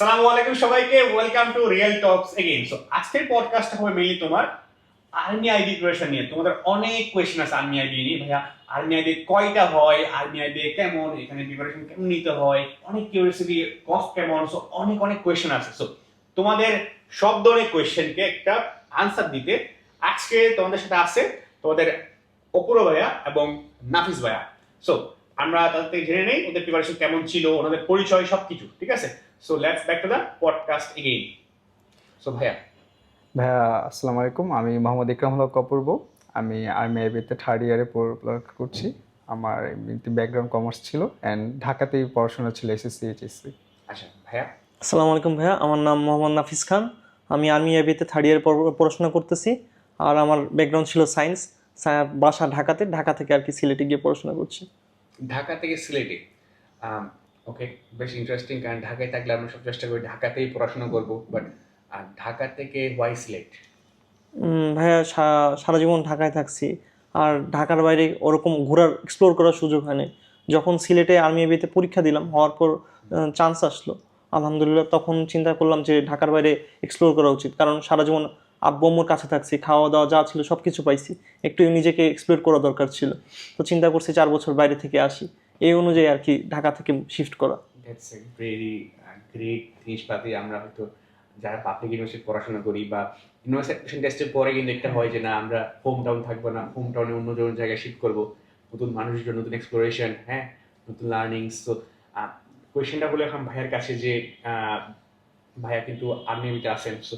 আসসালামু আলাইকুম সবাইকে welcome to real talks again so আজকের পডকাস্টটা হবে মেইনলি তোমার আর্মি আইডি প্রিপারেশন নিয়ে। তোমাদের অনেক কোয়েশ্চেন আছে আর্মি আইডি নিয়ে। ভাইয়া আর্মি আইডি কয়টা হয়? আর্মি আইডি কেমন? এখানে প্রিপারেশন কেমন নিতে হয়? অনেক কিউরিয়াসিটি কস্ট কেমন? সো অনেক অনেক কোয়েশ্চেন আছে। সো তোমাদের সব ধরনের কোয়েশ্চেনকে একটা আনসার দিতে আজকে তোমাদের সাথে আছে তোমাদের অপুরো ভাইয়া এবং নাফিস ভাইয়া। সো আমরা তাদের জেনে নেই, ওদের প্রিপারেশন কেমন ছিল, ওনাদের পরিচয় সবকিছু, ঠিক আছে? So let's back to the podcast again so ভাইয়া ভাইয়া আসসালামু আলাইকুম আমি মোহাম্মদ ইকরাম হক অপূর্ব আমি আর্মি আইবিতে থার্ড ইয়ারে পড়ালেখা করছি। আমার এমনিতে ব্যাকগ্রাউন্ড কমার্স ছিল অ্যান্ড ঢাকাতেই পড়াশোনা ছিল এসএসসি এইচএসসি আচ্ছা ভাইয়া আসসালামু আলাইকুম ভাইয়া আমার নাম মোহাম্মদ নাফিস খান। আমি আর্মি এবিতে থার্ড ইয়ার পড়াশোনা করতেছি। আর আমার ব্যাকগ্রাউন্ড ছিল সায়েন্স বাসা ঢাকাতে। ঢাকা থেকে আর কি সিলেটে গিয়ে পড়াশোনা করছি। ঢাকা থেকে সিলেটে। ওকে বেশ ইন্টারেস্টিং কারণ ঢাকায় থাকলে আমরা সব চেষ্টা করি ঢাকাতেই পড়াশোনা করব বাট আর ঢাকা থেকে ওয়াই উম, ভাইয়া সারা জীবন ঢাকায় থাকছি আর ঢাকার বাইরে ওরকম ঘোরার এক্সপ্লোর করার সুযোগ হয়নি। যখন সিলেটে আর্মি এবিতে পরীক্ষা দিলাম হওয়ার পর চান্স আসলো। আলহামদুলিল্লাহ তখন চিন্তা করলাম যে ঢাকার বাইরে এক্সপ্লোর করা উচিত কারণ সারা জীবন আব্বু আম্মুর কাছে থাকছি খাওয়া দাওয়া যা ছিল সব কিছু পাইছি একটু নিজেকে এক্সপ্লোর করা দরকার ছিল। তো চিন্তা করছি চার বছর বাইরে থেকে আসি। এই অনুযায়ী আর কি ঢাকা থেকে শিফট করা। দ্যাটস এ ভেরি গ্রেট জিনিসপাতি আমরা হয়তো যারা পাবলিক ইউনিভার্সিটি পড়াশোনা করি বা ইউনিভার্সিটি টেস্টের পরে কিন্তু একটা হয় যে না, আমরা হোম টাউন থাকব না হোম টাউনে অন্য অন্য জায়গায় শিফট করব। নতুন মানুষজন, নতুন এক্সপ্লোরেশন হ্যাঁ নতুন লার্নিংস তো কোয়েশ্চেনটা বলে এখন ভাইয়ের কাছে যে ভাইয়া কিন্তু আর্মি আইবিতে আছেন। সো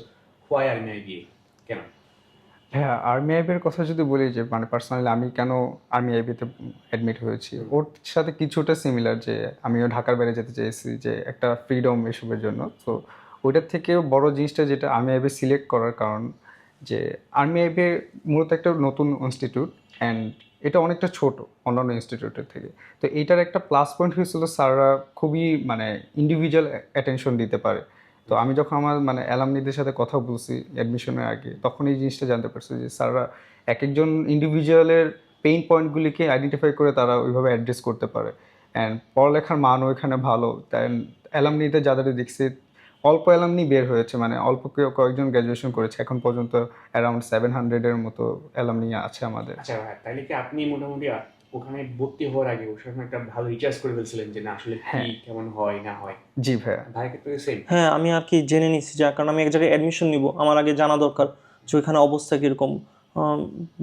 হোয়াই আর্মি আইবি কেন? হ্যাঁ আর্মি আইবির কথা যদি বলি যে মানে পার্সোনালি আমি কেন আর্মি আইবিতে অ্যাডমিট হয়েছি, ওর সাথে কিছুটা সিমিলার যে, আমিও ঢাকার বাইরে যেতে চেয়েছি যে, একটা ফ্রিডম এসবের জন্য। তো ওইটার থেকেও বড় জিনিসটা যেটা আর্মি আইবি সিলেক্ট করার কারণ যে আর্মি আইবি মূলত একটা নতুন ইনস্টিটিউট অ্যান্ড এটা অনেকটা ছোট, অন্যান্য ইনস্টিটিউটের থেকে। তো এইটার একটা প্লাস পয়েন্ট হয়েছিল স্যাররা খুবই মানে ইন্ডিভিজুয়াল অ্যাটেনশন দিতে পারে। তো আমি যখন আমার মানে অ্যালামনিদের সাথে কথা বলছি অ্যাডমিশনের আগে, তখন এই জিনিসটা জানতে পারছি যে স্যাররা এক একজন ইন্ডিভিজুয়ালের পেইন পয়েন্টগুলিকে আইডেন্টিফাই করে তারা ওইভাবে অ্যাড্রেস করতে পারে। অ্যান্ড পড়ালেখার মানও এখানে ভালো। দেন অ্যালামনিতে যাদের দেখছি, অল্প অ্যালামনি বের হয়েছে মানে অল্প কেউ কয়েকজন গ্র্যাজুয়েশন করেছে, এখন পর্যন্ত অ্যারাউন্ড সেভেন হান্ড্রেডের মতো অ্যালামনি আছে আমাদের। আচ্ছা তাহলে কি আপনি মোটামুটি ওখানে ভর্তি হওয়ার আগে ওর সঙ্গে একটা ভালো রিচার্জ করে ফেলছিলেন যে না আসলে কি হ্যাঁ। কেমন হয় না হয়। জি ভাইয়া। ভাইয়ের ক্ষেত্রে সেম হ্যাঁ আমি আর কি জেনে নিচ্ছি যা কারণ আমি এক জায়গায় অ্যাডমিশন নিব আমার আগে জানা দরকার যে ওইখানে অবস্থা কীরকম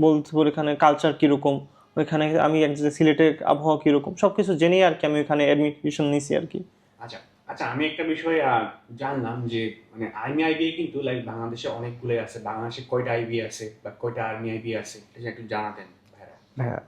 বলতে পারি এখানে কালচার কীরকম ওইখানে আমি এক জায়গায় সিলেটের আবহাওয়া কীরকম সব কিছু জেনেই আর কি আমি ওইখানে অ্যাডমিশন নিছি আর কি। আচ্ছা আচ্ছা আমি একটা বিষয় জানলাম যে মানে আর্মি আইবি কিন্তু লাইক বাংলাদেশে অনেকগুলো আছে বাংলাদেশে কয়টা আইবি আছে বা কয়টা আর্মি আইবি আছে এটা একটু জানাতেন ভাইরা হ্যাঁ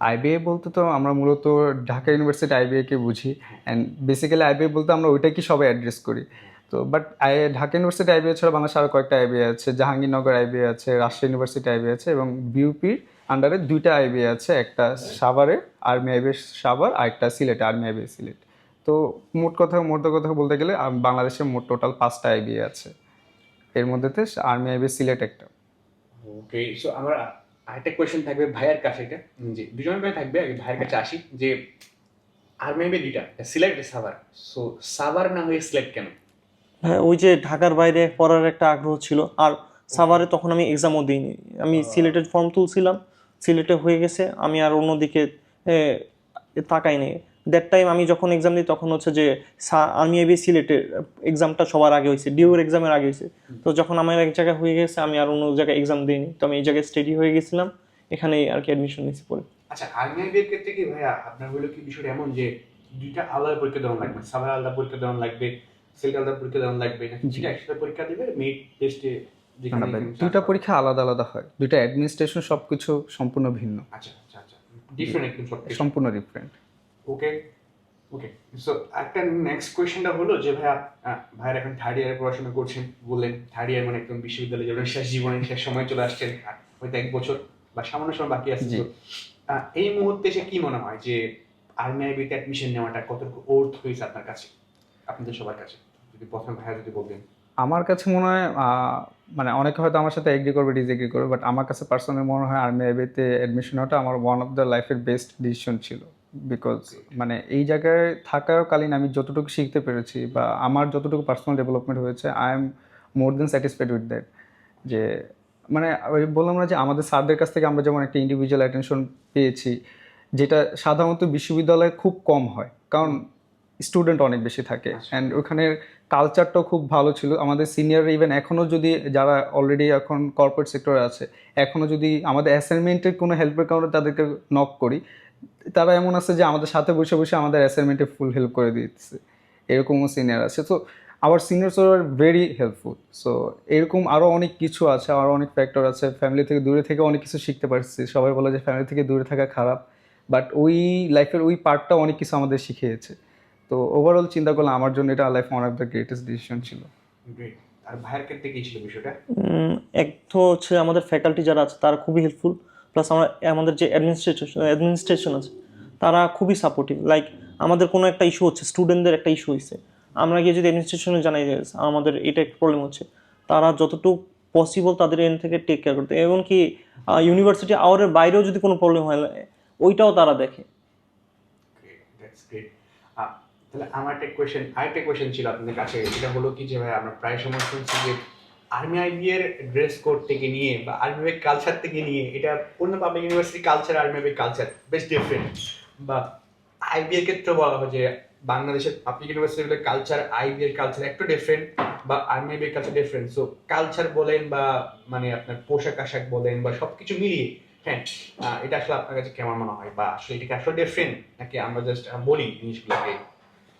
আইবিএ বলতে তো আমরা মূলত ঢাকা ইউনিভার্সিটি আইবিএ কে বুঝি অ্যান্ড বেসিক্যালি আইবিএ বলতে আমরা ওইটাকে সবাই অ্যাড্রেস করি তো but I Dhaka university IBA ছাড়া বাংলাদেশে আরও কয়েকটা আইবিএ আছে জাহাঙ্গীরনগর আইবিএ আছে রাজশাহী ইউনিভার্সিটি আইবিএ আছে এবং বিউপির আন্ডারে দুইটা আইবিএ আছে একটা সাভারে আর্মি আইবিএ সাভার আর একটা সিলেটে আর্মি আইবিএ সিলেট তো মোট কথা মোট কথা বলতে গেলে বাংলাদেশে মোট টোটাল পাঁচটা আইবিএ আছে এর মধ্যেতে আর্মি আইবিএ সিলেট একটা ওকে সো আমার আরেকটা কোয়েশ্চেন থাকবে ভাইয়ের কাছে এটা। যে দুজনের ভাই থাকবে আগে ভাইয়ের কাছে আসি যে আর্মি মেবি দুইটা সিলেক্ট সাভার সো সাভার না হয়ে সিলেক্ট কেন? হ্যাঁ ওই যে ঢাকার বাইরে পড়ার একটা আগ্রহ ছিল আর সাভারে তখন আমি এক্সামও দিইনি। আমি সিলেটের ফর্ম তুলছিলাম সিলেটে হয়ে গেছে আমি আর অন্যদিকে তাকাইনি। তাকাই নেই দ্যাট টাইম আমি যখন এক্সাম দিই তখন হচ্ছে যে আর্মি এবি সিলেটের এক্সামটা সবার আগে হয়েছে ডিউর এক্সামের আগে হয়েছে। তো যখন আমার এক জায়গায় হয়ে গেছে আমি আর অন্য জায়গায় এক্সাম দিইনি। তো আমি এই জায়গায় স্টেডি হয়ে গেছিলাম এখানেই আর কি অ্যাডমিশন নিয়েছি পরে। আচ্ছা আর্মি আইবির ক্ষেত্রে কি ভাইয়া আপনার হলো কি বিষয়টা এমন যে দুইটা আলাদা পরীক্ষা দেওয়া লাগবে? সাভার আলাদা পরীক্ষা দেওয়া লাগবে সিলেট আলাদা পরীক্ষা দেওয়া লাগবে নাকি দুইটা একসাথে পরীক্ষা দেবে মেড টেস্টে দুইটা পরীক্ষা আলাদা আলাদা হয়। দুইটা অ্যাডমিনিস্ট্রেশন সব কিছু সম্পূর্ণ ভিন্ন। আচ্ছা আচ্ছা আচ্ছা ডিফারেন্ট কিছু। সম্পূর্ণ ডিফারেন্ট ওকে ওকে সো একটা নেক্সট কোয়েশ্চেনটা হলো যে ভাইয়া ভাইয়ের এখন থার্ড ইয়ারে পড়াশোনা করছেন বললেন থার্ড ইয়ার মানে একদম বিশ্ববিদ্যালয়ে যাবেন শেষ জীবনের শেষ সময় চলে আসছেন হয়তো এক বছর বা সামান্য সময় বাকি আছে। তো এই মুহূর্তে এসে কি মনে হয় যে আর্মি আইবিতে অ্যাডমিশন নেওয়াটা কতটুকু ওর্থ হয়েছে আপনার কাছে? আপনাদের সবার কাছে যদি প্রথমে ভাইয়া যদি বলবেন আমার কাছে মনে হয় মানে অনেকে হয়তো আমার সাথে এগ্রি করবে ডিসএগ্রি করবে বাট আমার কাছে পার্সোনালি মনে হয় আর্মি আইবিতে অ্যাডমিশন হওয়াটা আমার ওয়ান অফ দ্য লাইফের বেস্ট ডিসিশন ছিল। বিকজ মানে এই জায়গায় থাকাকালীন আমি যতটুকু শিখতে পেরেছি বা আমার যতটুকু পার্সোনাল ডেভেলপমেন্ট হয়েছে I am more than satisfied with that যে মানে ওই বললাম না যে আমাদের স্যারদের কাছ থেকে আমরা যেমন একটা ইন্ডিভিজুয়াল অ্যাটেনশন পেয়েছি যেটা সাধারণত বিশ্ববিদ্যালয়ে খুব কম হয় কারণ স্টুডেন্ট অনেক বেশি থাকে অ্যান্ড ওখানের কালচারটাও খুব ভালো ছিল। আমাদের সিনিয়র ইভেন এখনও যদি যারা অলরেডি এখন কর্পোরেট সেক্টরে আছে এখনও যদি আমাদের অ্যাসাইনমেন্টের কোনো হেল্পের কারণে তাদেরকে নক করি তারা এমন আছে যে আমাদের সাথে বসে বসে আমাদের অ্যাসাইনমেন্টে ফুল হেল্প করে দিচ্ছে। এরকমও সিনিয়র আছে। তো আবার seniors are very helpful so এরকম আরও অনেক কিছু আছে আরও অনেক ফ্যাক্টর আছে। ফ্যামিলি থেকে দূরে থেকে অনেক কিছু শিখতে পারছি। সবাই বলে যে ফ্যামিলি থেকে দূরে থাকা খারাপ। বাট ওই লাইফের ওই পার্টটা অনেক কিছু আমাদের শিখিয়েছে। তো ওভারঅল চিন্তা করলে আমার জন্য এটা life one of the greatest decision ছিল। আর ভাইয়ের ক্ষেত্রে কি ছিল বিষয়টা? এক তো হচ্ছে আমাদের ফ্যাকাল্টি যারা আছে তারা খুবই হেল্পফুল প্লাস আমরা, আমাদের যে অ্যাডমিনিস্ট্রেশন অ্যাডমিনিস্ট্রেশন আছে, তারা খুবই সাপোর্টিভ লাইক আমাদের কোনো একটা ইস্যু হচ্ছে স্টুডেন্টদের একটা ইস্যু হয়েছে আমরা গিয়ে যদি অ্যাডমিনিস্ট্রেশনে জানাই যে, আমাদের এটা একটা প্রবলেম হচ্ছে, তারা যতটুকু পসিবল তাদের এন থেকে টেক কেয়ার করতে। এমনকি ইউনিভার্সিটি আওয়ারের বাইরেও যদি কোনো প্রবলেম হয়, ওইটাও তারা দেখে। তাহলে আমার একটা কোয়েশ্চেন আরেকটা কোয়েশ্চেন ছিল আপনাদের কাছে। এটা হলো কি যে, ভাই, আমরা প্রায় সময় শুনছি যে আর্মি আইবি এর ড্রেস কোড থেকে নিয়ে বা আর্মি আইবি কালচার থেকে নিয়ে, এটা অন্য public university culture army IB culture বেশ ডিফারেন্ট বা আইবি এর ক্ষেত্রে বলা হয় যে বাংলাদেশের পাবলিক ইউনিভার্সিটিগুলোর কালচার আইবি এর কালচার একটু ডিফারেন্ট বা আর্মি এর কালচার ডিফারেন্ট সো কালচার বলেন বা মানে আপনার পোশাক আশাক বলেন বা সবকিছু মিলিয়ে হ্যাঁ এটা আসলে আপনার কাছে কেমন মনে হয়? বা আসলে এটা কি আসলে ডিফারেন্ট নাকি আমরা জাস্ট বলি জিনিসগুলোকে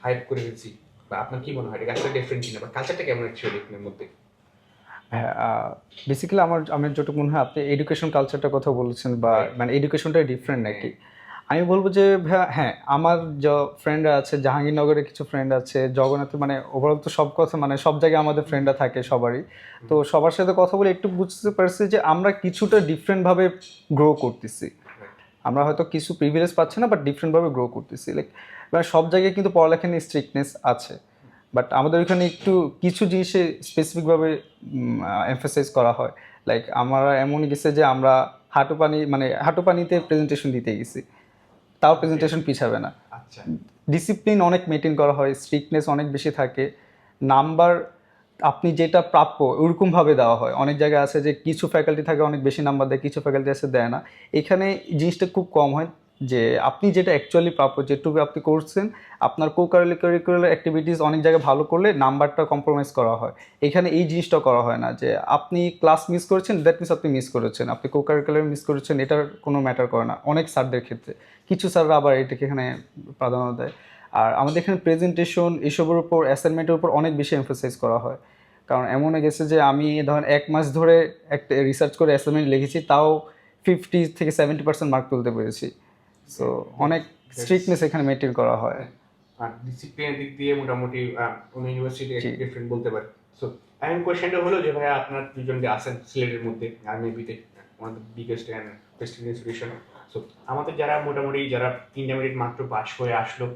হাইপ করে দিচ্ছি বা আপনার কি মনে হয়? এটা আসলে ডিফারেন্ট কিনা? বা কালচারটা কেমন অ্যাকচুয়ালি আপনার মধ্যে? হ্যাঁ বেসিক্যালি আমার আমার যেটুকু মনে হয় আপনি এডুকেশন কালচারটার কথা বলেছেন বা মানে এডুকেশনটা ডিফারেন্ট নাকি? আমি বলব যে ভাইয়া, হ্যাঁ আমার যে ফ্রেন্ডরা আছে জাহাঙ্গীরনগরে কিছু ফ্রেন্ড আছে জগন্নাথে মানে ওভারঅল তো সব কথা মানে সব জায়গায় আমাদের ফ্রেন্ডরা থাকে সবারই। তো সবার সাথে কথা বলে একটু বুঝতে পারছি যে আমরা কিছুটা ডিফারেন্টভাবে গ্রো করতেছি। আমরা হয়তো কিছু প্রিভিলেজ পাচ্ছি না বাট ডিফারেন্টভাবে গ্রো করতেছি। লাইক মানে সব জায়গায় কিন্তু পড়ালেখা নিয়ে স্ট্রিক্টনেস আছে। বাট আমাদের ওইখানে একটু কিছু জিনিসে স্পেসিফিকভাবে এমফাসাইজ করা হয়। লাইক আমরা এমন গেছে যে আমরা হাঁটু পানি মানে হাঁটু পানিতে প্রেজেন্টেশন দিতে গেছি। তাও প্রেজেন্টেশন পিছাবে না। আচ্ছা। ডিসিপ্লিন অনেক মেনটেন করা হয় স্ট্রিক্টনেস অনেক বেশি থাকে। নাম্বার আপনি যেটা প্রাপ্য ওরকমভাবে দেওয়া হয়। অনেক জায়গায় আছে যে কিছু ফ্যাকাল্টি থাকে অনেক বেশি নাম্বার দেয় কিছু ফ্যাকাল্টি আছে দেয় না। এখানে জিনিসটা খুব কম হয়। যে আপনি যেটা অ্যাকচুয়ালি প্রাপ্য যেটুকু আপনি করছেন, আপনার কো কারিকুলার অ্যাক্টিভিটিস অনেক জায়গায় ভালো করলে নাম্বারটা কম্প্রোমাইজ করা হয়। এখানে এই জিনিসটা করা হয় না যে আপনি ক্লাস মিস করেছেন দ্যাট মিনস আপনি মিস করেছেন। আপনি কো কারিকুলার মিস করেছেন, এটার কোনো ম্যাটার করে না, অনেক স্যারদের ক্ষেত্রে। কিছু স্যাররা আবার এটাকে এখানে প্রাধান্য দেয়। আর আমাদের এখানে প্রেজেন্টেশন এসবের উপর অ্যাসাইনমেন্টের উপর অনেক বেশি এমফাসাইজ করা হয়। কারণ এমন গেছে যে আমি ধরেন এক মাস ধরে একটা রিসার্চ করে অ্যাসাইনমেন্ট লিখেছি, তাও ফিফটি থেকে সেভেন্টি পার্সেন্ট মার্ক তুলতে পেরেছি। সো অনেক স্ট্রিক্টনেস এখানে মেনটেন করা হয়। আর ডিসিপ্লিনের দিক দিয়ে মোটামুটি অন্য ইউনিভার্সিটি। ডিফারেন্ট বলতে পারে। সো এখন কোয়েশ্চেনটা হলো যে ভাই আপনার দুজন যে আছেন সিলেটের মধ্যে আর্মি বিতে one of the biggest and best institution so আমাদের যারা মোটামুটি যারা ইন্টারমিডিয়েট মাত্র পাস করে আসলো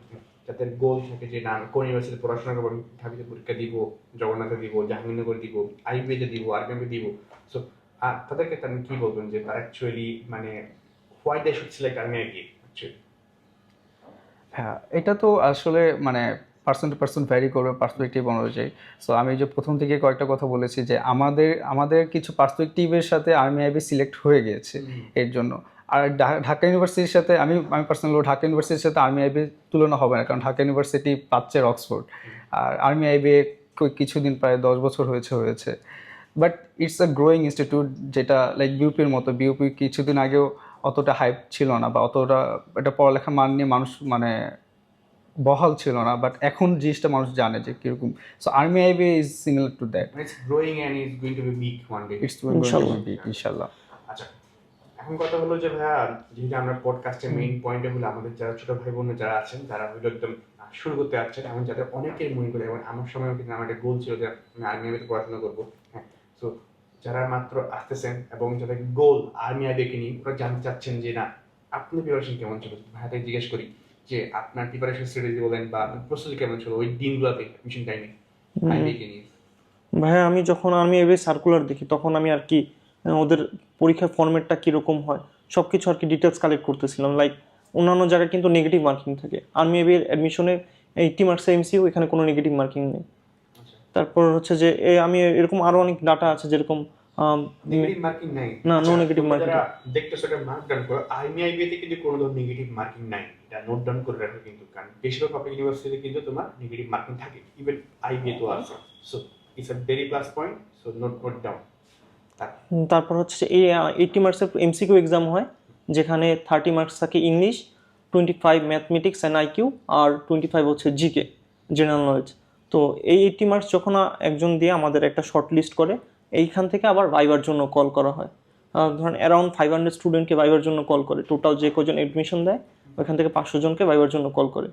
যাদের গোল থাকে যে না আমি কোন ইউনিভার্সিটি পড়াশোনা করব আমি ঢাবিতে পরীক্ষা দিব জগন্নাথে দিব জাহাঙ্গীরনগর দিব আইবিএতে দিব আরবিএমে দিব। সো তাদেরকে আপনি কি বলবেন যে তারা অ্যাকচুয়ালি মানে why they should select army actually হ্যাঁ এটা তো আসলে মানে পার্সন টু পার্সন ভ্যারি করবে পার্সপেক্টিভ অনুযায়ী। সো আমি যে প্রথম থেকে কয়েকটা কথা বলেছি যে আমাদের আমাদের কিছু পার্সপেক্টিভের সাথে আর্মি আইবি সিলেক্ট হয়ে গিয়েছে এর জন্য। আর ঢাকা ইউনিভার্সিটির সাথে আমি আমি পার্সোনাল ঢাকা ইউনিভার্সিটির সাথে আর্মি আইবি তুলনা হবে না কারণ ঢাকা ইউনিভার্সিটি পাচ্ছে অক্সফোর্ড আর আর্মি আইবি কিছুদিন প্রায় দশ বছর হয়েছে হয়েছে। But it's a growing institute যেটা লাইক বিউপির মতো। বিউপি কিছুদিন আগেও অতটা হাইপ ছিল না বা অতটা এটা পড়ালেখার মান নিয়ে মানুষ মানে বহাল ছিল না বাট এখন জিনিসটা মানুষ জানে যে কীরকম। So army IB is similar to that It's growing and it's going to be big one day. It's ইনশাল্লাহ। ইনশাল্লাহ। আচ্ছা এখন কথা হলো যে ভাইয়া যেহেতু আমরা পডকাস্টের মেইন পয়েন্টে হলো আমাদের যারা ছোট ভাই বোন যারা আছেন তারা হলো একদম শুরু করতে যাচ্ছেন এমন যাদের অনেকের মনে করে এবং আমার সময়ও কিন্তু আমার একটা গোল ছিল যে আমি আর্মি আইবিতে পড়াশোনা করব। হ্যাঁ সো যারা মাত্র আসতেছেন এবং যাদের গোল আর্মি আইবিকে নিয়ে ওরা জানতে চাচ্ছেন যে না আপনার প্রিপারেশন কেমন ছিল? ভাইয়াকে জিজ্ঞেস করি যে আপনার প্রিপারেশন স্ট্র্যাটেজি বলেন বা প্রস্তুতি কেমন ছিল ওই দিনগুলোতে মিশন টাইমে আইবিকে নিয়ে? ভাইয়া আমি যখন আমি এভাবে সার্কুলার দেখি তখন আমি আর কি ওদের পরীক্ষার ফর্মেটটা কীরকম হয় সব কিছু আর কি ডিটেলস কালেক্ট করতেছিলাম। লাইক অন্যান্য জায়গায় কিন্তু নেগেটিভ মার্কিং থাকে। আর্মি এর অ্যাডমিশনে এইটটি মার্কস এমসিউ এখানে কোনো নেগেটিভ মার্কিং নেই। তারপর হচ্ছে যে আমি এরকম আরও অনেক ডাটা আছে যেরকম নেগেটিভ মার্কিং নাই। না, আচ্ছা, দেখতেছো এটা মার্ক ডাউন করো কিন্তু কোনো ধরনের নেগেটিভ মার্কিং নাই। এটা নোট ডাউন করে রাখো কিন্তু কারণ বেশিরভাগ পাবলিক ইউনিভার্সিটিতে কিন্তু তোমার নেগেটিভ মার্কিং থাকে ইভেন তো আছে so it's a very plus point so note note down তারপর হচ্ছে এই এইটটি মার্কসের এমসিকিউ এক্সাম হয় যেখানে থার্টি মার্কস থাকে English twenty five mathematics and IQ R twenty five হচ্ছে জিকে জেনারেল নলেজ তো এই এইটটি মার্কস যখন একজন দিয়ে আমাদের একটা শর্ট লিস্ট করে এইখান থেকে আবার ভাইবার জন্য কল করা হয়। ধরেন অ্যারাউন্ড ফাইভ হান্ড্রেড স্টুডেন্টকে ভাইবার জন্য কল করে। টোটাল যে কজন অ্যাডমিশন দেয় ওইখান থেকে পাঁচশো জনকে ভাইবার জন্য কল করে।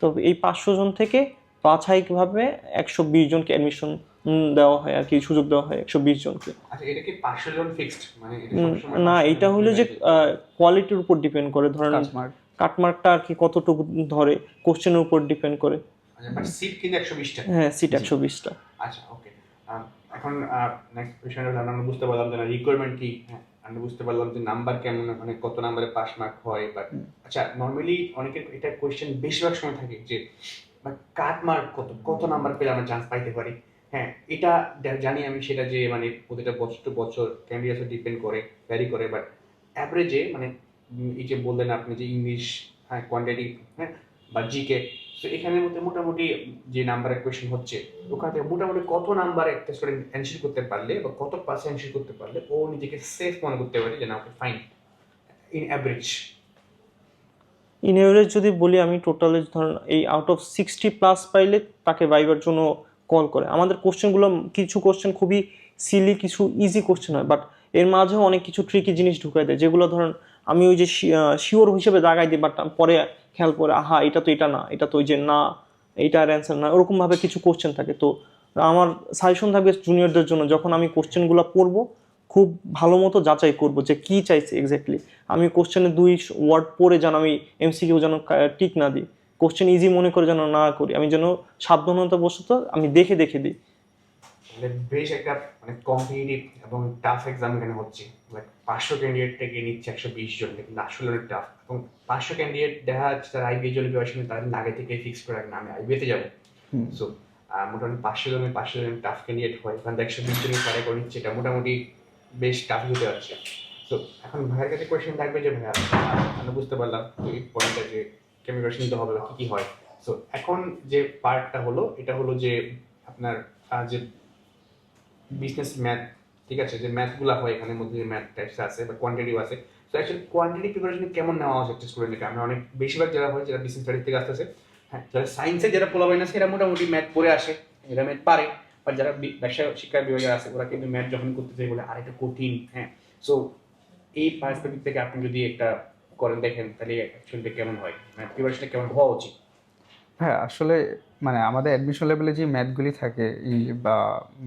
তো এই পাঁচশো জন থেকে বাছাইভাবে একশো বিশ জনকে অ্যাডমিশন দেওয়া হয় আর কি সুযোগ দেওয়া হয় একশো বিশ জনকে। আচ্ছা এটা কি পার্সেল জন ফিক্সড মানে না এটা হলো যে কোয়ালিটির উপর ডিপেন্ড করে। ধরেন কাটমার্কটা আর কি কতটুকু ধরে কোশ্চেনের উপর ডিপেন্ড করে। বাট সিট কিন্তু একশো বিশটা। হ্যাঁ সিট একশো বিশটা। আচ্ছা ওকে এখন নেক্সট কোয়েশ্চেন হলো আমরা বুঝতে পারলাম যে রিকোয়ারমেন্ট কি? হ্যাঁ আমরা বুঝতে পারলাম যে নাম্বার কেমন মানে কত নাম্বারে পাস মার্ক হয় বাট আচ্ছা নর্মালি অনেকের এটা কোয়েশ্চেন বেশিরভাগ সময় থাকে যে কাট মার্ক কত কত নাম্বার পেলে আমরা চান্স পাইতে পারি? হ্যাঁ এটা জানি আমি সেটা যে মানে প্রতিটা বছর টু বছর ক্যান্ডিডেটস ডিপেন্ড করে ভ্যারি করে বাট অ্যাভারেজে মানে এই যে বললেন আপনি যে ইংলিশ হ্যাঁ কোয়ান্টিটি হ্যাঁ বা জিকে তো এখানের মধ্যে মোটামুটি যে নাম্বারের কোয়েশ্চেন হচ্ছে, ওখান মোটামুটি কত নাম্বার একটা স্টুডেন্ট অ্যান্সার করতে পারলে বা কত পার্সেন্ট অ্যান্সার করতে পারলে ও নিজেকে সেফ মনে করতে পারে যে, না okay fine in average in average যদি বলি আমি টোটালে ধরেন এই আউট অফ সিক্সটি প্লাস পাইলে তাকে ভাইবার জন্য কল করে। আমাদের কোশ্চেনগুলো কিছু কোশ্চেন খুবই সিলি কিছু ইজি কোশ্চেন হয় বাট এর মাঝেও অনেক কিছু ট্রিকি জিনিস ঢুকাই দেয়, যেগুলো ধরেন আমি ওই যে শিওর হিসেবে দাগাই দিই বাট পরে খেয়াল করে, আহা, এটা তো এটা না, এটা তো ওই যে না এইটার অ্যান্সার না। ওরকমভাবে কিছু কোশ্চেন থাকে। তো আমার সাজেশন থাকবে জুনিয়রদের জন্য, যখন আমি কোশ্চেনগুলো পড়ব, খুব ভালো মতো যাচাই করব যে কি চাইছে এক্স্যাক্টলি আমি কোশ্চেনে দুই ওয়ার্ড পড়ে যেন আমি এমসিকিউ যেন টিক না দিই। কোশ্চেন ইজি মনে করে যেন না করি। আমি যেন সাবধানতা বশত আমি দেখে দেখে দিই। বেশ একটা মানে কম্পিটিটিভ এবং টাফ এক্সাম এখানে হচ্ছে। লাইক পাঁচশো ক্যান্ডিডেট থেকে নিচ্ছে একশো বিশ জন কিন্তু আসলে অনেক টাফ এবং পাঁচশো ক্যান্ডিডেট দেখা যাচ্ছে তার আইবিএ জন্য প্রিপারেশন তাদের আগে থেকে ফিক্স করে রাখেন আমি আইবিএতে যাব। সো মোটামুটি পাঁচশো জনের পাঁচশো জন টাফ ক্যান্ডিডেট হয় ওখান থেকে একশো বিশ জনের ট্রাই করে নিচ্ছে এটা মোটামুটি বেশ টাফ হতে যাচ্ছে তো এখন ভাইয়ের কাছে কোয়েশ্চেন থাকবে যে ভাইয়া আমরা বুঝতে পারলাম এই পয়েন্টটা যে কেমন কোয়েশ্চেন নিতে হবে কী কী হয়? সো এখন যে পার্টটা হলো এটা হলো যে আপনার যে বিজনেস ম্যাথ ঠিক আছে? যে ম্যাথগুলো হয় এখানের মধ্যে যে ম্যাথ টাইপস আছে বা কোয়ান্টিটিভ আছে। তো অ্যাকচুয়ালি কোয়ান্টিটি প্রিপারেশন কেমন নেওয়া হচ্ছে স্টুডেন্টকে আমরা অনেক, বেশিরভাগ যারা হয়, যারা বিজনেস স্টাডিজ থেকে আসতেছে হ্যাঁ যারা সায়েন্সে যারা পোলাবাইন আছে, এরা মোটামুটি ম্যাথ পড়ে আসে, এরা ম্যাথ পারে বা যারা ব্যবসা শিক্ষা বিভাগে আছে, ওরা কিন্তু ম্যাথ যখন করতে চাই বলে, আর কঠিন হ্যাঁ। সো এই পার্সপেক্টিভ থেকে আপনি যদি একটা করেন দেখেন, তাহলে অ্যাকচুয়ালি কেমন হয়? ম্যাথ প্রিপারেশনটা কেমন হওয়া উচিত? হ্যাঁ আসলে মানে আমাদের অ্যাডমিশন লেভেলে যে ম্যাথগুলি থাকে বা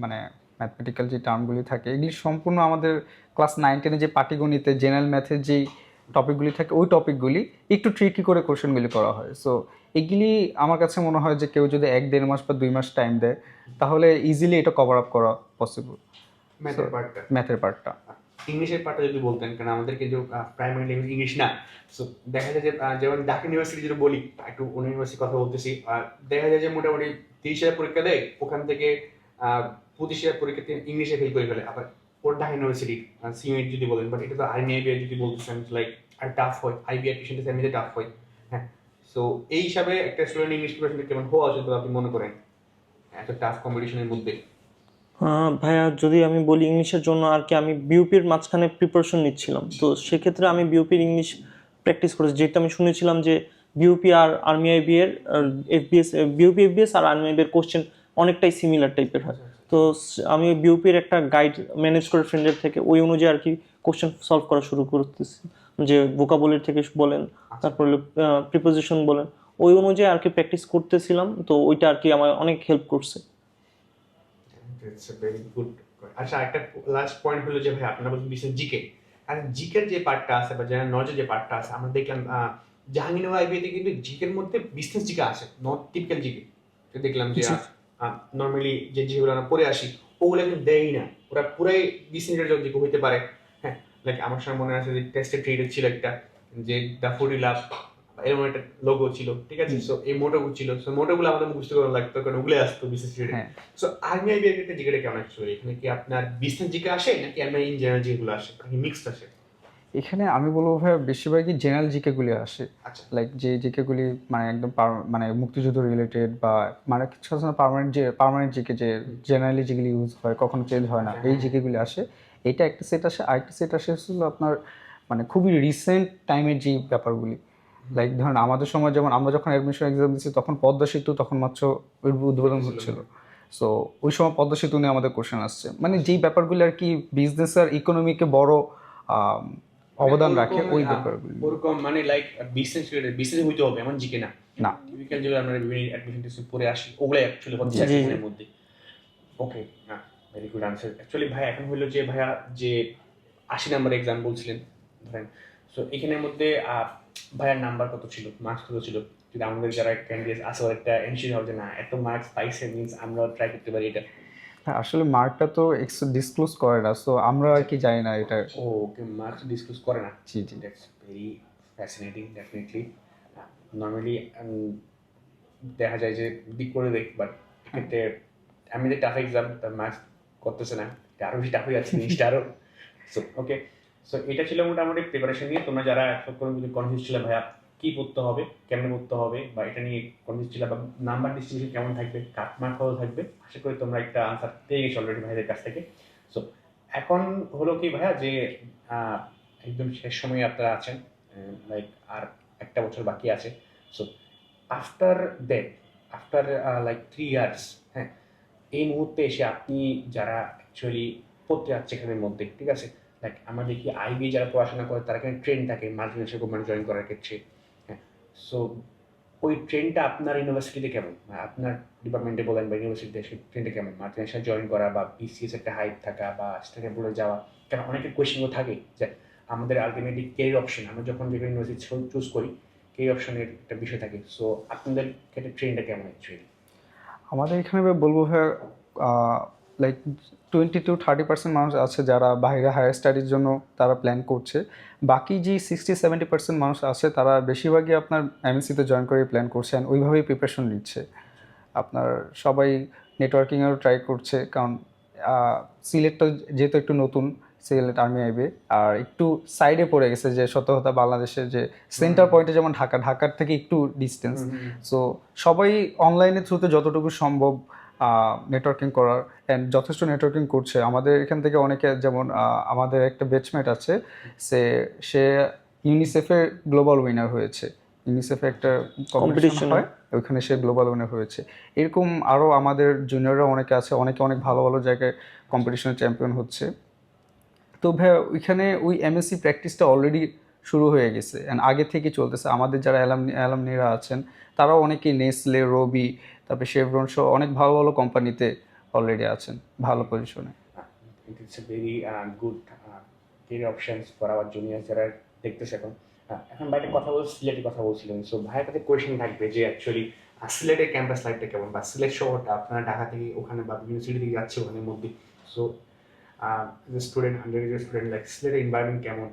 মানে ম্যাথমেটিক্যাল যে টার্মগুলি থাকে এগুলি সম্পূর্ণ আমাদের ক্লাস নাইন টেনে যে পাটিগণিতে জেনারেল ম্যাথের যেই টপিকগুলি থাকে ওই টপিকগুলি একটু ট্রিকি করে কোশ্চেনগুলি করা হয়। সো এগুলি আমার কাছে মনে হয় যে কেউ যদি এক দেড় মাস বা দুই মাস টাইম দেয় তাহলে ইজিলি এটা কভার আপ করা পসিবল ম্যাথের পার্টটা ম্যাথের পার্টটা ইংলিশের পার্টটা যদি বলতেন কারণ আমাদের কিন্তু প্রাইমারি ল্যাঙ্গুয়েজ ইংলিশ না। সো দেখা যায় যে যেমন ঢাকা ইউনিভার্সিটি যদি বলি একটু অন্য ইউনিভার্সিটির কথা বলতেছি দেখা যায় যে মোটামুটি তিরিশ হাজার পরীক্ষা দেয় ওখান থেকে আহ, পঁচিশ হাজার পরীক্ষাতে ইংলিশে ফেল করে ফেলে। আবার ওর ঢাকা ইউনিভার্সিটি সিউনিট যদি বলেন বাট এটা তো আর্মি আইবিআই যদি বলতেছেন লাইক আর টাফ হয়। আইবিআই টিউশনটা এমনিতে টাফ হয়। হ্যাঁ সো এই হিসাবে একটা স্টুডেন্ট ইংলিশ প্রিপারেশন কেমন হওয়া উচিত আপনি মনে করেন? এত টাফ কম্পিটিশনের মধ্যে। ভাইয়া যদি আমি বলি ইংলিশের জন্য আর কি আমি বিউপির মাঝখানে প্রিপারেশন নিচ্ছিলাম। তো সেক্ষেত্রে আমি বিউপির ইংলিশ প্র্যাকটিস করেছি। যেহেতু আমি শুনেছিলাম যে বিউপি আর আর্মি আইবি এর এফবিএস বিউপি এফবিএস আর আর্মি আইবি এর কোশ্চেন অনেকটাই সিমিলার টাইপের হয়। তো আমি বিউপির একটা গাইড ম্যানেজ করে ফ্রেন্ডের থেকে ওই অনুযায়ী আর কি কোশ্চেন সলভ করা শুরু করতেছি। যে ভোকাবুলারি থেকে বলেন তারপরে প্রিপোজিশন বলেন ওই অনুযায়ী আর কি প্র্যাকটিস করতেছিলাম। তো ওইটা আর কি আমার অনেক হেল্প করছে। আচ্ছা একটা লাস্ট পয়েন্ট হলো যে ভাই আপনারা বলছেন বিশেষ জিকে আর জিকের যে পার্টটা আছে বা জেনারেল নলেজের যে পার্টটা আছে আমরা দেখলাম জাহাঙ্গীরনগর আইবিএতে কিন্তু জিকের মধ্যে বিজনেস জিকে আছে নট টিপিক্যাল জিকে তো দেখলাম যে। নর্মালি যে যেগুলো আমরা পড়ে আসি ওগুলো কিন্তু দেয়ই না। ওরা পুরাই বিজনেসের জিকে হইতে পারে। হ্যাঁ লাইক আমার সময় মনে আছে যে টেস্টের ট্রেডের ছিল একটা যে দ্য ফুডি লাভ এরকম একটা লোগো ছিল ঠিক আছে? সো এই মোটোগুলো ছিল। সো মোটোগুলো আমাদের মুখস্থ করা লাগতো কারণ ওগুলো আসতো বিশেষ করে। হ্যাঁ। সো আর্মি আইবি এর ক্ষেত্রে জিকেটা কেমন অ্যাকচুয়ালি এখানে কি আপনার বিজনেস জিকে আসে নাকি আপনার ইন জেনারেল জিকেগুলো আসে? মিক্সড আসে? এখানে আমি বলব ভাই বেশিরভাগই জেনারেল জিকেগুলি আসে। আচ্ছা। লাইক যে জিকেগুলি মানে একদম পার- মানে মুক্তিযুদ্ধ রিলেটেড বা মানে কিছু না পার্মানেন্ট যে পার্মানেন্ট জিকে যে জেনারেলি যেগুলি ইউজ হয় কখনো চেঞ্জ হয় না এই জিকেগুলি আসে। এটা একটা সেট আসে আরেকটা সেট আসে হলো আপনার মানে খুবই রিসেন্ট টাইমের যে ব্যাপারগুলি। লাইক ধরুন আমাদের সময় যেমন আমরা যখন অ্যাডমিশন এক্সাম দিচ্ছি তখন পদ্মা সেতু তখন মাত্র উদ্বোধন হচ্ছিল। সো ওই সময় পদ্মা সেতু নিয়ে আমাদের কোশ্চেন আসছে। মানে যেই ব্যাপারগুলি আর কি বিজনেস আর ইকোনমিকে বড় অবদান রাখে ওই ব্যাপারগুলি। ওরকম মানে লাইক বিজনেস রিলেটেড বিজনেস হইতে হবে এমন জিকে না না। টিপিক্যাল যেগুলো আমরা বিভিন্ন অ্যাডমিশন টেস্ট পড়ে আসি ওগুলাই অ্যাকচুয়ালি হচ্ছে জি। এর মধ্যে। ওকে না ভেরি গুড আনসার অ্যাকচুয়ালি ভাই এখন হলো যে ভাইয়া যে আশি নাম্বার এক্সাম বলছিলেন ধরেন। সো এখানের মধ্যে আহ, ভাইয়ার নাম্বার কত ছিল? মার্কস কত ছিল? যদি আমাদের যারা ক্যান্ডিডেট আছে একটা এনশিওর হবে যে না এত মার্কস পাইছে মিনস আমরা ট্রাই করতে পারি এটা। হ্যাঁ, আসলে মার্কটা তো ডিসক্লোজ করে না সো আমরা আর কি জানি না এটা ও ওকে মার্কস ডিসক্লোজ করে না। জি জি। That's very fascinating definitely normally দেখা যায় যে দিক করে দেখ বাট এক্ষেত্রে আমি যে টাফ এক্সাম তার মার্কস করতেছে না। আরও বেশি টাফ হয়ে যাচ্ছে জিনিসটা আরও সো ওকে সো এটা ছিল মোটামুটি প্রিপারেশন নিয়ে। তোমরা যারা কনফিউজ ছিল ভাইয়া কি পড়তে হবে, কেমন পড়তে হবে, বা এটা নিয়ে কনফিউজ ছিল, বা নাম্বার ডিস্ট্রিবিউশন কেমন থাকবে কাট মার্ক কত থাকবে, আশা করি তোমরা একটা আনসার পেয়ে গেছো অলরেডি ভাইদের কাছ থেকে। সো এখন হলো কি ভাইয়া যে একদম শেষ সময়ে আপনারা আছেন লাইক আর একটা বছর বাকি আছে। So after that after like three years হ্যাঁ এই মুহূর্তে এসে আপনি যারা অ্যাকচুয়ালি পড়তে যাচ্ছে এখানের মধ্যে, ঠিক আছে? লাইক আমরা দেখি আইবি যারা পড়াশোনা করে, তারা এখানে ট্রেন থাকে মাল্টিনেশনাল কোম্পানি জয়েন করার ক্ষেত্রে? সো ওই ট্রেনটা আপনার ইউনিভার্সিটিতে কেমন? আপনার ডিপার্টমেন্টে বলেন বা ইউনিভার্সিটিতে সেই ট্রেনটা কেমন? মাল্টিনেশনাল জয়েন করা বা বিসিএস একটা হাইপ থাকা বা স্টেটে বলে যাওয়া, কেন অনেকের কোয়েশ্চেনও থাকে যে আমাদের আলটিমেটলি কেরিয়ার অপশন আমরা যখন যে ইউনিভার্সিটি চুজ করি কেরিয়ার অপশনের একটা বিষয় থাকে? সো আপনাদের ক্ষেত্রে ট্রেনটা কেমন অ্যাকচুয়ালি আমাদের এখানে বলব ভাই like twenty to thirty percent মানুষ আছে যারা বাইরে হায়ার স্টাডির জন্য তারা প্ল্যান করছে। বাকি যে সিক্সটি সেভেন্টি পার্সেন্ট মানুষ আছে তারা বেশিরভাগই আপনার এমএসসিতে জয়েন করে প্ল্যান করছে and ওইভাবেই প্রিপারেশন নিচ্ছে। আপনার সবাই নেটওয়ার্কিংয়েরও ট্রাই করছে কারণ সিলেটটা যেহেতু একটু নতুন সিলেট আর্মি আইবে আর একটু সাইডে পড়ে গেছে যে কথা বাংলাদেশের যে সেন্টার পয়েন্টে যেমন ঢাকা ঢাকার থেকে একটু ডিস্টেন্স সো সবাই অনলাইনের থ্রুতে যতটুকু সম্ভব নেটওয়ার্কিং করার অ্যান্ড যথেষ্ট নেটওয়ার্কিং করছে। আমাদের এখান থেকে অনেকে যেমন আমাদের একটা বেচমেট আছে সে সে ইউনিসেফের গ্লোবাল উইনার হয়েছে। ইউনিসেফে একটা কম্পিটিশন হয় ওইখানে সে গ্লোবাল উইনার হয়েছে। এরকম আরও আমাদের জুনিয়ররা অনেকে আছে অনেকে অনেক ভালো ভালো জায়গায় কম্পিটিশনের চ্যাম্পিয়ন হচ্ছে। তো ভাইয়া ওইখানে ওই এমএসসি প্র্যাকটিসটা অলরেডি শুরু হয়ে গেছে। অ্যান্ড আগে থেকে চলতেছে। আমাদের যারা অ্যালাম অ্যালামনিরা আছেন তারাও অনেকেই নেসলে রবি তারপরে শেভরন সহ অনেক ভালো ভালো কোম্পানিতে অলরেডি আছেন, ভালো পজিশনে it's a very good career options for our junior যারা দেখতেছে এখন। এখন বাইরে কথা বল, সিলেটের কথা বলছিলেন। সো ভাইয়ের কাছে কোয়েশ্চেন থাকবে যে অ্যাকচুয়ালি সিলেটের ক্যাম্পাস লাইফটা কেমন? বা সিলেট শহরটা, আপনারা ঢাকা থেকে ওখানে বা বিভিন্ন সিটি থেকে যাচ্ছে ওখানের মধ্যে। So student under student like সিলেটের এনভায়রনমেন্ট কেমন?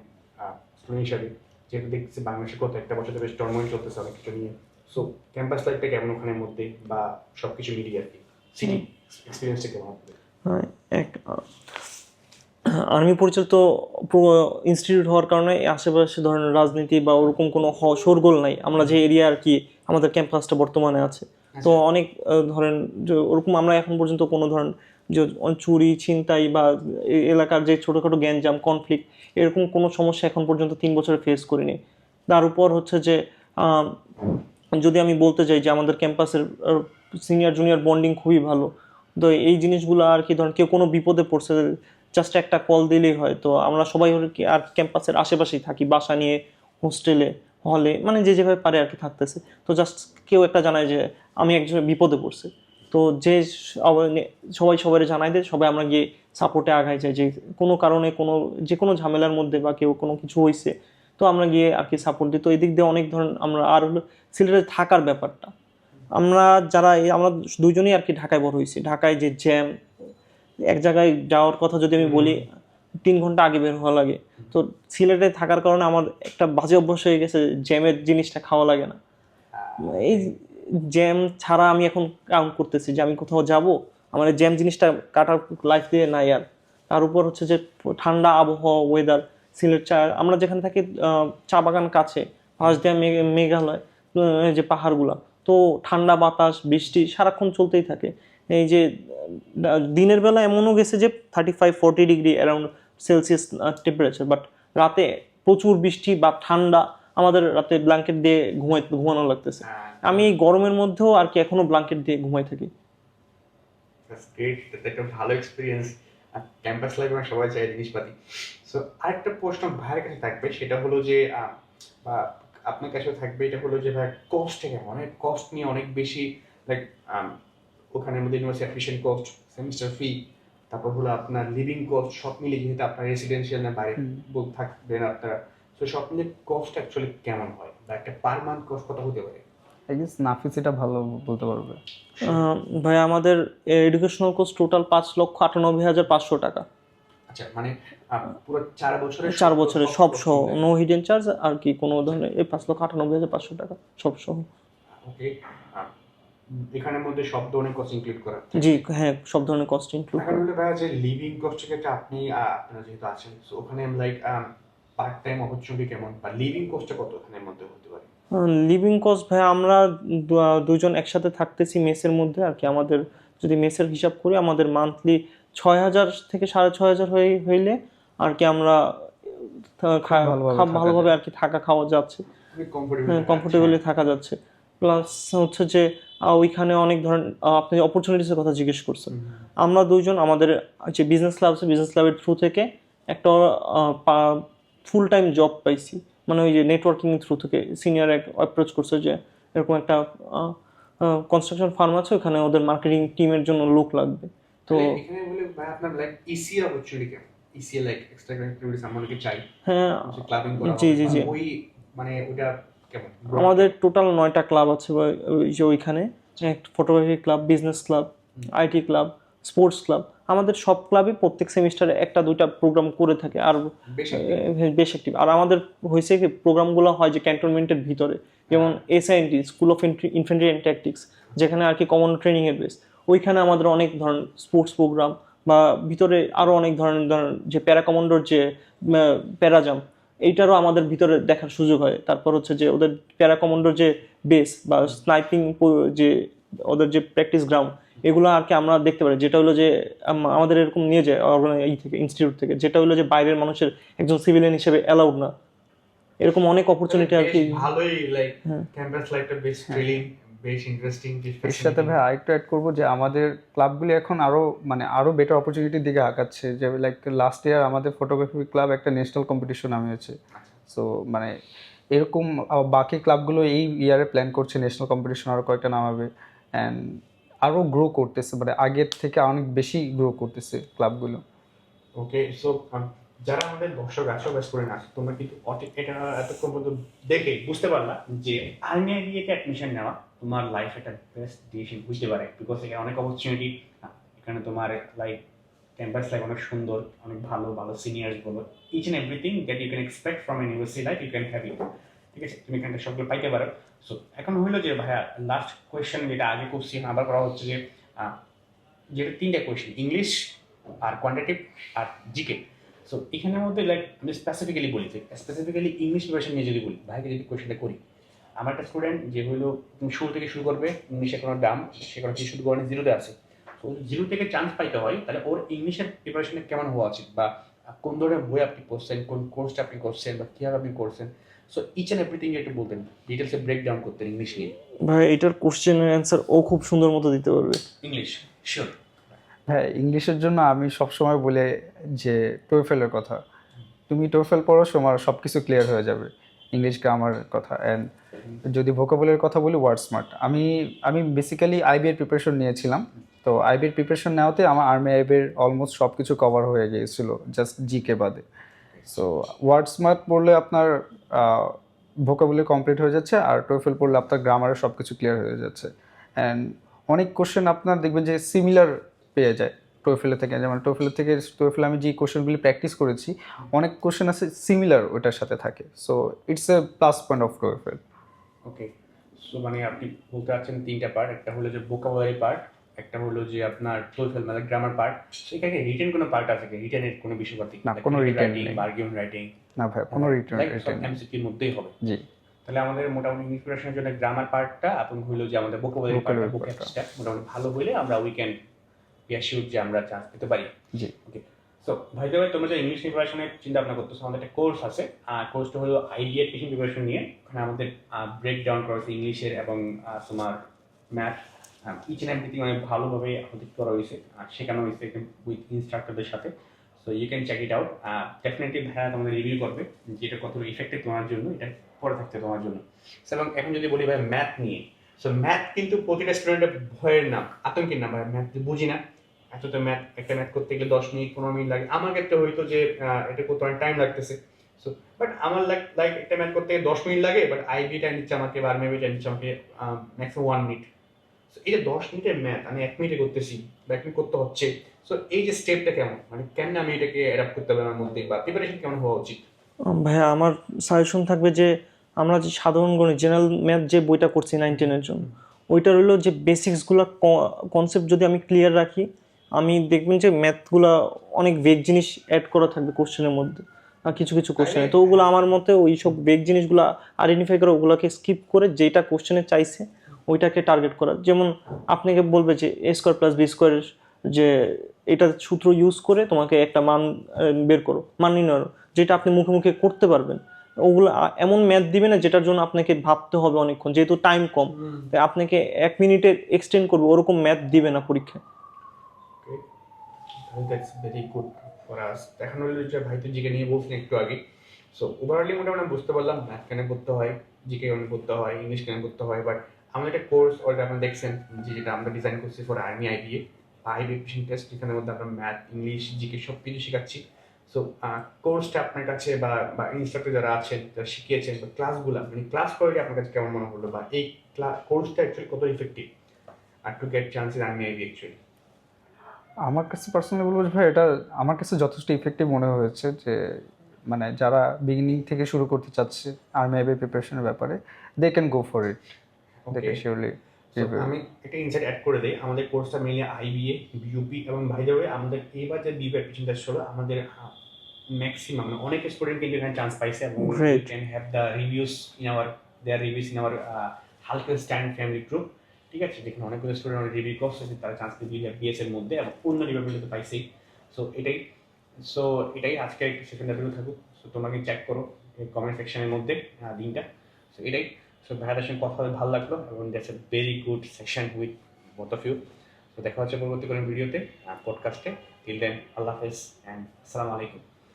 স্টুডেন্ট হিসাবে, যেহেতু দেখছি বাংলাদেশে কত একটা বছর ধরে টর্মেন্ট চলতেছে অনেক কিছু নিয়ে। সো ক্যাম্পাস লাইফটা কেমন ওখানের মধ্যে বা সব কিছু মিলিয়ে আর কি? সিটি এক্সপিরিয়েন্সটা কেমন হ্যাঁ, এক আর্মি পরিচালিত ইনস্টিটিউট হওয়ার কারণে আশেপাশে ধরেন রাজনীতি বা ওরকম কোনো হ- শোরগোল নাই। আমরা যে এরিয়া আর কি আমাদের ক্যাম্পাসটা বর্তমানে আছে। তো অনেক ধরেন যে ওরকম আমরা এখন পর্যন্ত কোনো ধরেন যে চুরি ছিনতাই বা এলাকার যে ছোটোখাটো গ্যাঞ্জাম কনফ্লিক্ট এরকম কোনো সমস্যা এখন পর্যন্ত তিন বছরে ফেস করিনি। তার উপর হচ্ছে যে যদি আমি বলতে চাই যে আমাদের ক্যাম্পাসের সিনিয়র জুনিয়র বন্ডিং খুবই ভালো, তো এই জিনিসগুলো আর কি ধরেন কেউ কোনো বিপদে পড়ছে জাস্ট একটা কল দিলেই হয়, তো আমরা সবাই কি আর ক্যাম্পাসের আশেপাশেই থাকি, বাসা নিয়ে হোস্টেলে হলে মানে যে যেভাবে পারে আর কি থাকতেছে, তো জাস্ট কেউ একটা জানায় যে আমি একজন বিপদে পড়ছে, তো যে সবাই সবাই জানাই দেয়, সবাই আমরা গিয়ে সাপোর্টে আগায় যাই যে কোনো কারণে কোনো, যে কোনো ঝামেলার মধ্যে বা কেউ কোনো কিছু হয়েছে তো আমরা গিয়ে আর কি সাপোর্ট দিই। তো এদিক দিয়ে অনেক ধরনের আমরা আর হলো সিলেটে থাকার ব্যাপারটা। আমরা যারা আমরা দুজনেই আর কি ঢাকায় বড় হয়েছি। ঢাকায় যে জ্যাম এক জায়গায় যাওয়ার কথা যদি আমি বলি, তিন ঘণ্টা আগে বের হওয়া লাগে। তো সিলেটে থাকার কারণে আমার একটা বাজে অভ্যাস হয়ে গেছে জ্যামের জিনিসটা খাওয়া লাগে না। এই জ্যাম ছাড়া আমি এখন কাউন্ট করতেছি যে আমি কোথাও যাব, আমার জ্যাম জিনিসটা কাটার লাইফ দিয়ে নাই আর। তার উপর হচ্ছে যে ঠান্ডা আবহাওয়া ওয়েদার সিলেট চা আমরা যেখানে থাকি চা বাগান কাছে পাশ দিয়ে মেঘ- মেঘালয় যে পাহাড়গুলা তো ঠান্ডা বাতাস বৃষ্টি সারাক্ষণ চলতেই থাকে। এই যে দিনের বেলা এমনও গেছে যে thirty five forty degree around Celsius temperature but রাতে প্রচুর বৃষ্টি বা ঠান্ডা আমাদের রাতে ব্ল্যাঙ্কেট দিয়ে ঘুমাই ঘুমানো লাগতেছে। আমি এই গরমের মধ্যেও আর কি এখনও ব্ল্যাঙ্কেট দিয়ে ঘুমাই থাকি। ভালো এক্সপিরিয়েন্স ক্যাম্পাস লাইফে আমরা সবাই চাই জিনিসপাতি। সো আরেকটা প্রশ্ন ভাইয়ের কাছে থাকবে সেটা হলো যে বা আপনার কাছে থাকবে এটা হলো যে ভাই কস্ট কেমন? অনেক কস্ট নিয়ে অনেক বেশি লাইক ওখানের মধ্যে university admission cost semester fee তারপর হলো আপনার লিভিং কস্ট সব মিলিয়ে যেহেতু আপনার রেসিডেন্সিয়াল না বাইরে থাকবেন আপনারা তো সব মিলে কস্ট অ্যাকচুয়ালি কেমন হয়? বা একটা পার মান্থ কস্ট কত হতে পারে? আই গেস নাফিস এটা ভালো বলতে পারবে। আহ, ভাই আমাদের এডুকেশনাল কোর্স টোটাল পাঁচ লক্ষ আটানব্বই হাজার পাঁচশো টাকা। আচ্ছা মানে পুরো চার বছরে চার বছরে সব সহ নো হিডেন চার্জ আর কি কোনো ধরনের এই পাঁচ লক্ষ আটানব্বই হাজার পাঁচশো টাকা সব সহ। ওকে এখানের মধ্যে সব ধরনের কস্ট ইনক্লুড করা জি হ্যাঁ সব ধরনের কস্ট ইনক্লুড এখন হলো ভাইয়া যে লিভিং কস্টের ক্ষেত্রে আপনি আপনারা যেহেতু আছেন সো ওখানে লাইক পার্ট টাইম অপরচুনিটি কেমন? বা লিভিং কস্টটা কত ওখানের মধ্যে হতে পারে? লিভিং কস্ট ভাই আমরা দুজন একসাথে থাকতেছি মেসের মধ্যে আর কি। আমাদের যদি মেসের হিসাব করি আমাদের মান্থলি ছয় হাজার থেকে সাড়ে ছয় হাজার হয়ে হইলে আর কি আমরা ভালোভাবে আর কি থাকা খাওয়া যাচ্ছে। খুবই হ্যাঁ কমফোর্টেবলি থাকা যাচ্ছে। প্লাস হচ্ছে যে ওইখানে অনেক ধরনের আপনি অপরচুনিটিসের কথা জিজ্ঞেস করছেন। আমরা দুইজন আমাদের যে বিজনেস ক্লাব আছে বিজনেস ক্লাবের থ্রু থেকে একটা ফুল টাইম জব পাইছি। মানে ওই যে নেটওয়ার্কিং থ্রু থেকে সিনিয়র এক অ্যাপ্রোচ করছে যে এরকম একটা কনস্ট্রাকশন ফার্ম আছে ওখানে ওদের মার্কেটিং টিমের জন্য লোক লাগবে। তো এখানে বলে ভাই আপনার লাইক ইসি অপরচুনিটি কেমন ইসি লাইক এক্সট্রা কারিকুলার আমাদেরকে চাই হ্যাঁ ক্লাবিং করা জি, জি, জি। ওই মানে ওটা কেমন? আমাদের টোটাল নয়টা ক্লাব আছে ওই যে ওইখানে photography club business club IT club sports club আমাদের সব ক্লাবে প্রত্যেক সেমিস্টারে একটা দুইটা প্রোগ্রাম করে থাকে। আর বেশ অ্যাক্টিভ আর আমাদের হয়েছে কি প্রোগ্রামগুলো হয় যে ক্যান্টনমেন্টের ভিতরে। যেমন SINT school of infantry and tactics যেখানে আর কি কমন ট্রেনিং এর বেস ওইখানে আমাদের অনেক ধরনের স্পোর্টস প্রোগ্রাম বা ভিতরে আরও অনেক ধরনের ধরনের যে প্যারা কমান্ডোর যে প্যারাজাম এইটারও আমাদের ভিতরে দেখার সুযোগ হয়। তারপর হচ্ছে যে ওদের প্যারা কমান্ডোর যে বেস বা স্নাইপিং যে ওদের যে প্র্যাকটিস গ্রাউন্ড এগুলো আর কি আমরা দেখতে পারি। যেটা হলো যে আমাদের এরকম নিয়ে যায় অর্গানাই থেকে ইনস্টিটিউট থেকে। যেটা হলো যে বাইরের মানুষের একজন সিভিলিয়ান হিসেবে অ্যালাউড না। এরকম অনেক অপরচুনিটি আর কি ভালোই লাইক হ্যাঁ। ক্যাম্পাস লাইফটা বেশ থ্রিলিং বেশ ইন্টারেস্টিং এর সাথে ভাই আরেকটু অ্যাড করব যে আমাদের ক্লাবগুলি এখন আরও মানে আরও বেটার অপরচুনিটির দিকে আগাচ্ছে। যে লাইক লাস্ট ইয়ার আমাদের ফটোগ্রাফি ক্লাব একটা ন্যাশনাল কম্পিটিশন নামিয়েছে। সো মানে এরকম বাকি ক্লাবগুলো এই ইয়ারে প্ল্যান করছে ন্যাশনাল কম্পিটিশন আরও কয়েকটা নামাবে। অ্যান্ড আরও গ্রো করতেছে মানে আগের থেকে অনেক বেশি গ্রো করতেছে ক্লাবগুলো ওকে সো যারা আমাদের দর্শক আছো ব্যাস করে না, তোমরা কিন্তু এটা এতক্ষণ পর্যন্ত দেখে বুঝতে পারলা যে আর্মি আইডিয়াতে অ্যাডমিশন নেওয়া তোমার লাইফ একটা বেস্ট ডিসিশন বুঝতে পারে। বিকজ এখানে অনেক অপরচুনিটি এখানে তোমার লাইক ক্যাম্পাস লাইফ অনেক সুন্দর, অনেক ভালো ভালো সিনিয়র্স বলো each and everything that you can expect from university life you can have it ঠিক আছে? তুমি এখানে সবগুলো পাইতে পারো। সো এখন হইল যে ভাইয়া লাস্ট কোয়েশ্চেন যেটা আগে করছি আবার করা হচ্ছে যে যেটা তিনটা কোয়েশ্চেন ইংলিশ আর কোয়ান্টিটিভ আর জিকে সো এখানের মধ্যে লাইক আমি স্পেসিফিক্যালি বলি যে স্পেসিফিক্যালি ইংলিশ প্রিপারেশন নিয়ে যদি বলি ভাইকে যদি কোয়েশ্চেনটা করি, আমার একটা স্টুডেন্ট যে হলো তুমি শুরু থেকে শুরু করবে ইংলিশে কোনো দাম সে কোনো কিছু শুরু করে জিরোতে আছে। তো জিরো থেকে চান্স পাইতে হয়, তাহলে ওর ইংলিশের প্রিপারেশনে কেমন হওয়া উচিত বা কোন ধরনের বই আপনি করছেন কোন কোর্সটা আপনি করছেন বা কীভাবে আপনি করছেন সো ইচ অ্যান্ড এভরিথিং একটু বলতেন ডিটেলসে ব্রেক ডাউন করতেন ইংলিশ নিয়ে। ভাই এটার কোশ্চেনের অ্যান্সার ও খুব সুন্দর মতো দিতে পারবে। ইংলিশ শিওর হ্যাঁ ইংলিশের জন্য আমি সবসময় বলে যে টোয়েফেলের কথা। তুমি টোয়েফেল পড়ো তোমার সব কিছু ক্লিয়ার হয়ে যাবে। ইংলিশ গ্রামার কথা। অ্যান্ড যদি ভোকাবুলের কথা বলি ওয়ার্ড স্মার্ট আমি আমি বেসিক্যালি আইবিএর প্রিপারেশন নিয়েছিলাম। তো আইবিএর প্রিপারেশন নেওয়াতে আমার আর্মি আইবিএর অলমোস্ট সব কিছু কভার হয়ে গিয়েছিল জাস্ট জিকে বাদে। সো ওয়ার্ড স্মার্ট পড়লে আপনার ভোকাবুলি কমপ্লিট হয়ে যাচ্ছে আর টোয়েফেল পড়লে আপনার গ্রামারের সব কিছু ক্লিয়ার হয়ে যাচ্ছে। অ্যান্ড অনেক কোশ্চেন আপনার দেখবেন যে সিমিলার পেয়ে যায় টোয়েফেলের থেকে। যেমন টোয়েফেলের থেকে টোয়েফেলে আমি যে কোশ্চেনগুলি প্র্যাকটিস করেছি, অনেক কোশ্চেন আছে সিমিলার ওটার সাথে থাকে। So it's a plus point of TOEFL okay so মানে আপনি বলতে চাচ্ছেন তিনটা পার্ট একটা হলো যে ভোকাবুলারি পার্ট একটা হলো যে আপনার টোয়েফেল মানে গ্রামার পার্ট সেখানে রিটেন কোনো পার্ট আছে কি? রিটেনের কোনো বিষয়পাতি না, কোনো রাইটিং নেই। বা আর্গুমেন্ট রাইটিং না ভাই কোনো রিটার্ন রিটার্ন এমসিকিউর মধ্যেই হবে। জি। তাহলে আমাদের মোটামুটি ইংলিশ প্রিপারেশনের জন্য গ্রামার পার্টটা এবং হলো যে আমাদের ভোকাবুলারি পার্টটা। ভোকাবুলারিটা মোটামুটি ভালো হলে আমরা উইকেন্ড বিয়াশিউর যে আমরা চান্স পেতে পারি। জি। ওকে সো ভাই ভাই তোমরা যে ইংলিশ প্রিপারেশনের চিন্তা ভাবনা করতেছো আমাদের একটা কোর্স আছে। আর কোর্সটা হলো আইডিয়া টিচিং প্রিপারেশন নিয়ে। ওখানে আমাদের ব্রেক ডাউন করা হয়েছে ইংলিশের এবং তোমার ম্যাথ ইচ অ্যান্ড এভরিথিং অনেক ভালোভাবে আমাদের করা হয়েছে, আর শেখানো হয়েছে উইথ ইনস্ট্রাক্টরদের সাথে। So you can check it out definitely ভাইয়া তোমাদের রিভিউ করবে যে এটা কতটা ইফেক্টিভ তোমার জন্য, এটা পরে থাকতে তোমার জন্য। এবং এখন যদি বলি ভাই ম্যাথ নিয়ে সো ম্যাথ কিন্তু প্রতিটা স্টুডেন্টের ভয়ের নাম, আতঙ্কের নাম ভাই ম্যাথ বুঝি না। এত তো ম্যাথ একটা ম্যাথ করতে গেলে দশ মিনিট, পনেরো মিনিট লাগে। আমার ক্ষেত্রে হয়তো যে এটা করতে অনেক টাইম লাগতেছে। সো বাট আমার লাইক লাইক একটা ম্যাথ করতে দশ মিনিট লাগে বাট আইবি টাইম দিচ্ছে আমাকে বা টাইম দিচ্ছে আমাকে ম্যাক্সিমাম ওয়ান মিনিট এই যে দশ মিনিটের ম্যাথ আমি এক মিনিটে করতেছি, বা এক করতে হচ্ছে সো এই যে স্টেপটা কেমন? মানে কেন আমি এটাকে অ্যাডাপ্ট করতে হবে আমার মধ্যে, বা প্রিপারেশন কেমন হওয়া উচিত? ভাইয়া, আমার সাজেশন থাকবে যে, আমরা যে সাধারণ গণিত জেনারেল ম্যাথ যে বইটা করছি নাইন টেনের জন্য, ওইটা রইল যে বেসিক্সগুলো কনসেপ্ট যদি আমি ক্লিয়ার রাখি, আমি দেখবেন যে ম্যাথগুলো অনেক বেগ জিনিস অ্যাড করা থাকবে কোশ্চেনের মধ্যে কিছু কিছু কোশ্চেনে তো ওগুলো আমার মতে ওই সব বেগ জিনিসগুলো আইডেন্টিফাই করে ওগুলোকে স্কিপ করে যেটা কোশ্চেনে চাইছে ওইটাকে টার্গেট করা। যেমন আপনাকে বলবে যে এ স্কোয়ার প্লাস বি স্কোয়ারের যে এটা সূত্র ইউজ করে তোমাকে একটা মান বের করো মান নির্ণয় যেটা আপনি মুখে মুখে করতে পারবেন। ওগুলো এমন ম্যাথ দিবে না যেটার জন্য আপনাকে ভাবতে হবে অনেকক্ষণ যেহেতু টাইম কম। তাই আপনাকে এক মিনিটে এক্সটেন্ড করবে ওরকম ম্যাথ দিবে না পরীক্ষায় ভেরি গুড ফর আস এখন যে ভাই তো জিকে নিয়ে বলছেন একটু আগে। সো ওভারঅলি মোটামুটি বুঝতে পারলাম ম্যাথ কেন করতে হয় জিকে কেন করতে হয় ইংলিশ কেন করতে হয় বাট আমাদের একটা কোর্স ওটা আপনারা দেখছেন যেটা আমরা ডিজাইন করছি for army IBA IB phishing test যেখানের মধ্যে আমরা ম্যাথ ইংলিশ জিকে সব কিছু শেখাচ্ছি। সো কোর্সটা আপনার কাছে বা বা ইনস্ট্রাক্টর যারা আছেন, যারা শিখিয়েছেন, বা ক্লাসগুলো মানে ক্লাস কোয়ালিটি আপনার কাছে কেমন মনে হলো? বা এই ক্লাস কোর্সটা অ্যাকচুয়ালি কত effective R to get chances army IB actually আমার কাছে পার্সোনালি বলব ভাই, এটা আমার কাছে যথেষ্ট ইফেক্টিভ মনে হয়েছে যে মানে যারা বিগিনিং থেকে শুরু করতে চাচ্ছে আর্মি আইবি প্রিপারেশনের ব্যাপারে they can go for it surely আমি একটা ইনসাইট অ্যাড করে দিই। আমাদের কোর্সটা মেনলি আইবিএ বিউপি এবং ভাই দ্য আমাদের এইবার যে বিউপি অ্যাডমিশন টেস্ট হলো আমাদের ম্যাক্সিমাম মানে অনেক স্টুডেন্ট কিন্তু এখানে চান্স পাইছে এবং can have the reviews in our there reviews in our হালকা স্ট্যান্ড ফ্যামিলি গ্রুপ ঠিক আছে? যেখানে অনেকগুলো স্টুডেন্ট রিভিউ করছে যে তারা চান্স পেয়ে বিএস এর মধ্যে এবং অন্য ডিপার্টমেন্টে পাইছেই সো এটাই সো এটাই আজকে শুরু থাকুক। সো তোমাকে চেক করো কমেন্ট সেকশনের মধ্যে দিনটা। সো এটাই। সো ভাইয়ের সঙ্গে কথা বলে ভালো লাগল এবং that's a very good session with both of you তো দেখা হচ্ছে পরবর্তী কোনো ভিডিওতে আর পডকাস্টে টিল দেন আল্লাহ হাফেজ অ্যান্ড আসসালামু আলাইকুম।